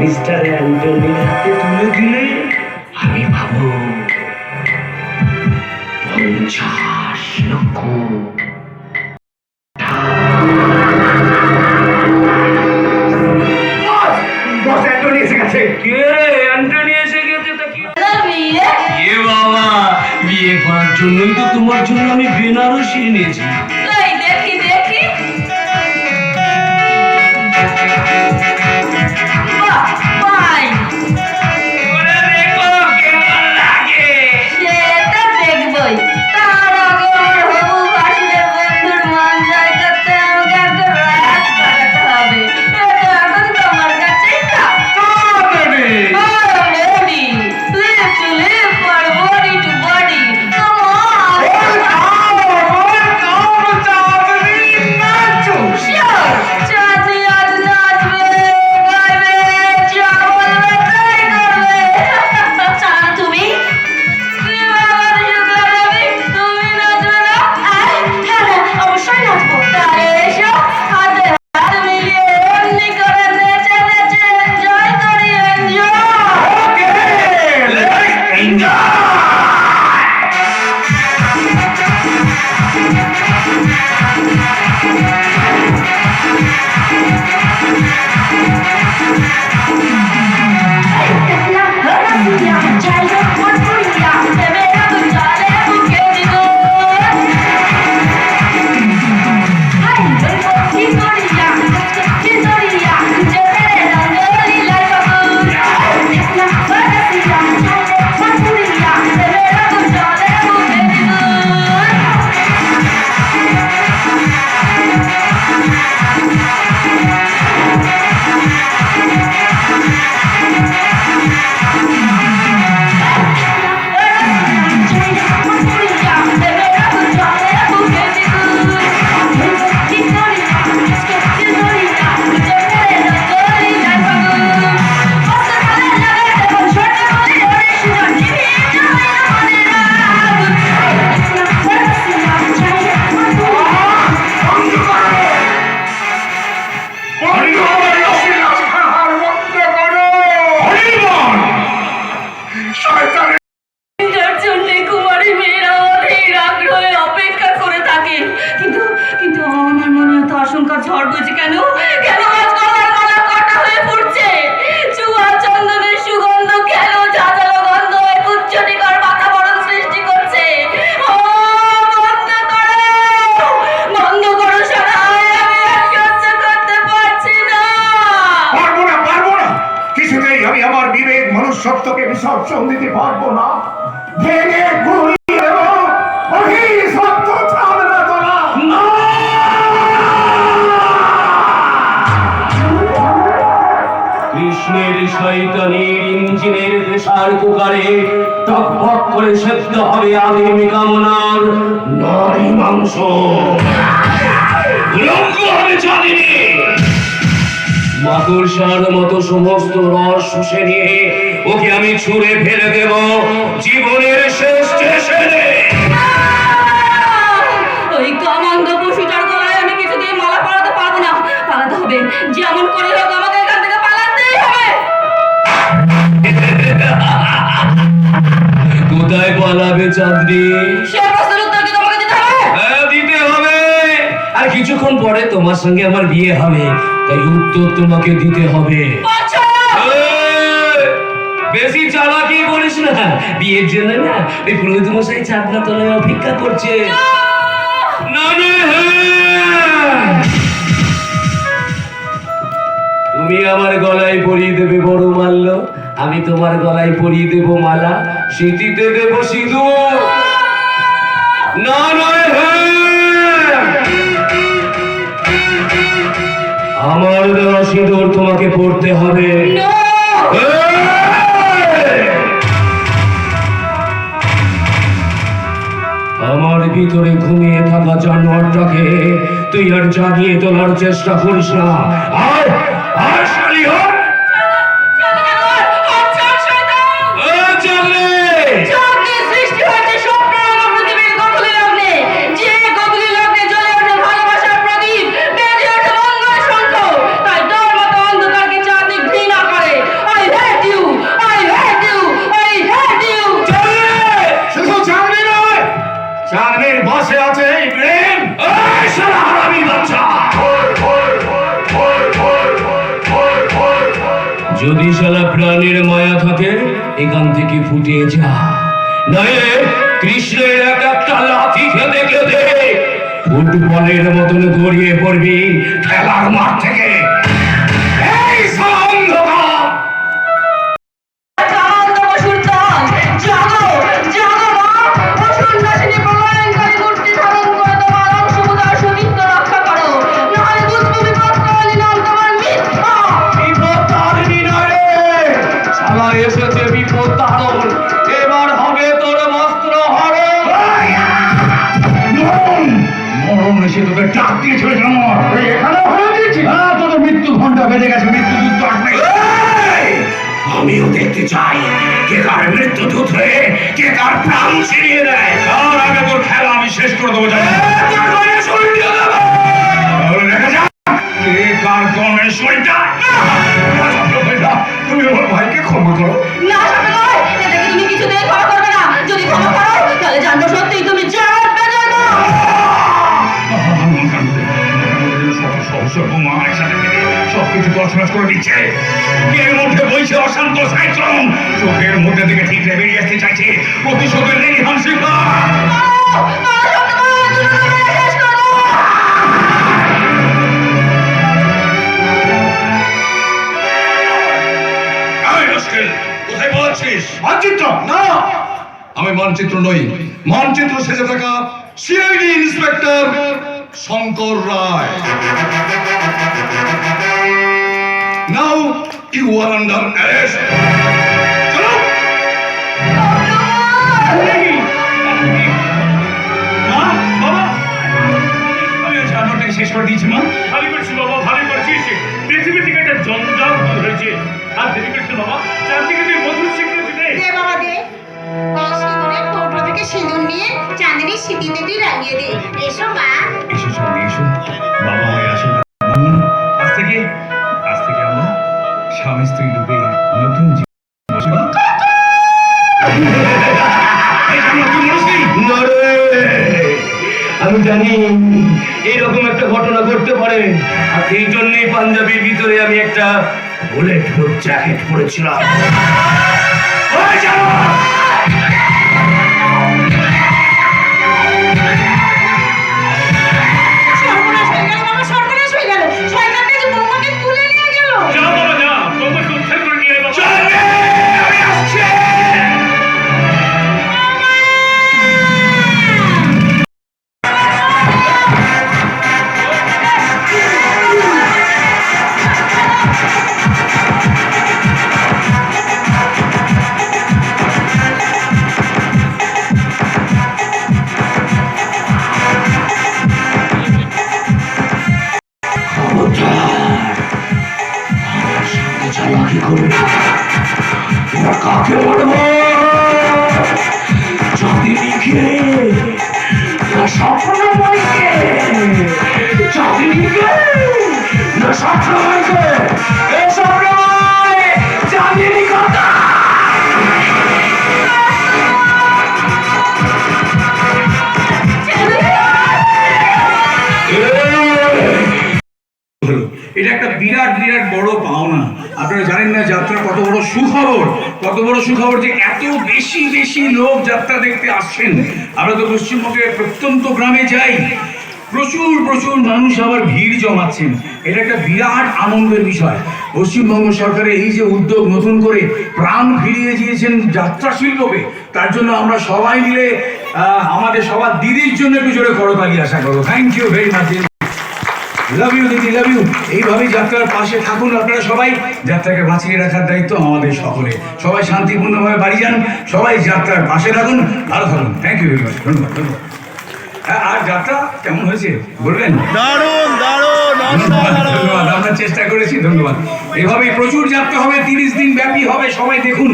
Mister অ্যান্টনির হাতে তুলে দিলে আমি পাবো পঞ্চাশ লক্ষ জন্যই তো তোমার জন্য আমি বেনারসি এনেছি। পারব না। ভেঙে গুড়িয়ে দেব অহিংসত্ব না তোরা। কৃষ্ণের শৈতানির ইঞ্জিনের প্রেসার কুকারে টকবক করে সেদ্ধ হবে আগামী কামনার নারী মাংস। মাকড়সার মতো সমস্ত রস শুষে নিয়ে ওকে আমি ছুঁড়ে ফেলে দেব। জীবনের শেষ স্টেশনে ওই কামাঙ্গ পশুটার গলায় আমি কিছুতেই মালা পরাতে পারব না। পালাতে হবে। যেমন করে হোক আমাকে এখান থেকে পালাতেই হবে। কোথায় পালাবে চাঁদনি? সে প্রশ্নের উত্তর কি তোমাকে দিতে হবে? হ্যাঁ, দিতে হবে। আর কিছুক্ষণ পরে তোমার সঙ্গে আমার বিয়ে হবে। তাই উত্তর তোমাকে দিতে হবে। বেশি চালাকি করিস না। বিয়ের জন্য না ওই পুরোহিত মশাই চাঁদনা তলায় অপেক্ষা করছে। না না হ্যাঁ। তুমি আমার গলায় পরিয়ে দেবে বড় মাল্য আমি তোমার গলায় পরিয়ে দেব মালা স্মৃতিতে দেব সিঁদুর। না নয় হ্যাঁ। আমার দেওয়া সিঁদুর তোমাকে পড়তে হবে। আমার ভিতরে ঘুমিয়ে থাকা জানোয়ারটাকে তুই আর জাগিয়ে তোলার চেষ্টা করিস না। আর আর যদি শালা প্রাণের মায়া থাকে, এখান থেকে ফুটিয়ে যা। নয় কৃষ্ণের এক একটা লাথি খেতে খেতে ফুটবলের মতন গড়িয়ে পড়বি খেলার মাঠ থেকে। ডাক দিয়েছিল আমার এখানে হয়ে গেছি হ্যাঁ তোদের মৃত্যু ঘণ্টা বেজে গেছে মৃত্যু যুদ্ধ আসবে আমিও দেখতে চাই কে কার মৃত্যু দূত হয়ে কে কার প্রাণ ছিনিয়ে দেয় তার আগে তোর খেলা আমি শেষ করে দেবো জানি কার তুমি আমার ভাইকে ক্ষমা করো না, সবকিছু তছনছ করে দিচ্ছে। এর মধ্যে বইছে অশান্ত সাইক্লোন। চোখের মধ্যে থেকে ঠিক বেরিয়ে আসতে চাইছে প্রতিশোধের নেই করো। কোথায় বলছিস মানচিত্র না। আমি মানচিত্র নই মানচিত্র সেজে থাকা CID inspector Shankar Roy now you are under arrest চাঁদনির সিঁথিতে তুই রাঙিয়ে দে এসো মা। এসো সঙ্গে এসো। বাবা হয়ে আসুন। মানুন আজ থেকে আজ থেকে আমরা স্বামী স্ত্রী রূপে নতুন জীবন! আমি জানি এইরকম একটা ঘটনা ঘটতে পারে। আর এই জন্যই পাঞ্জাবির ভিতরে আমি একটা বুলেট প্রুফ জ্যাকেট পরেছিলাম। হলো এটা একটা বিরাট বিরাট বড় পাওনা। আপনারা জানেন না যাত্রা কত বড় সুখবর, কত বড় সুখবর যে এত বেশি বেশি লোক যাত্রা দেখতে আসছেন। আমরা তো পশ্চিমবঙ্গের প্রত্যন্ত গ্রামে যাই, প্রচুর প্রচুর মানুষ আবার ভিড় জমাচ্ছেন। এটা একটা বিরাট আনন্দের বিষয়। পশ্চিমবঙ্গ সরকারের এই যে উদ্যোগ নতুন করে প্রাণ ফিরিয়ে দিয়েছেন যাত্রা শিল্পকে, তার জন্য আমরা সবাই মিলে আমাদের সবার দিদির জন্য একটু জোরে করতালি আশা করব। Thank you very much love you দিদি লাভ ইউ এইভাবেই যাত্রার পাশে থাকুন আপনারা সবাই। যাত্রাকে বাঁচিয়ে রাখার দায়িত্ব আমাদের সকলে সবাই শান্তিপূর্ণভাবে বাড়ি যান সবাই যাত্রার পাশে থাকুন ভালো থাকুন। থ্যাংক ইউ ভেরি মাচ ধন্যবাদ ধন্যবাদ। হ্যাঁ, আর যাত্রা কেমন হয়েছে বলবেন? দারুণ দারুণ ধন্যবাদ আমরা চেষ্টা করেছি ধন্যবাদ। এভাবেই প্রচুর যাত্রা হবে তিরিশ দিন ব্যাপী হবে সবাই দেখুন।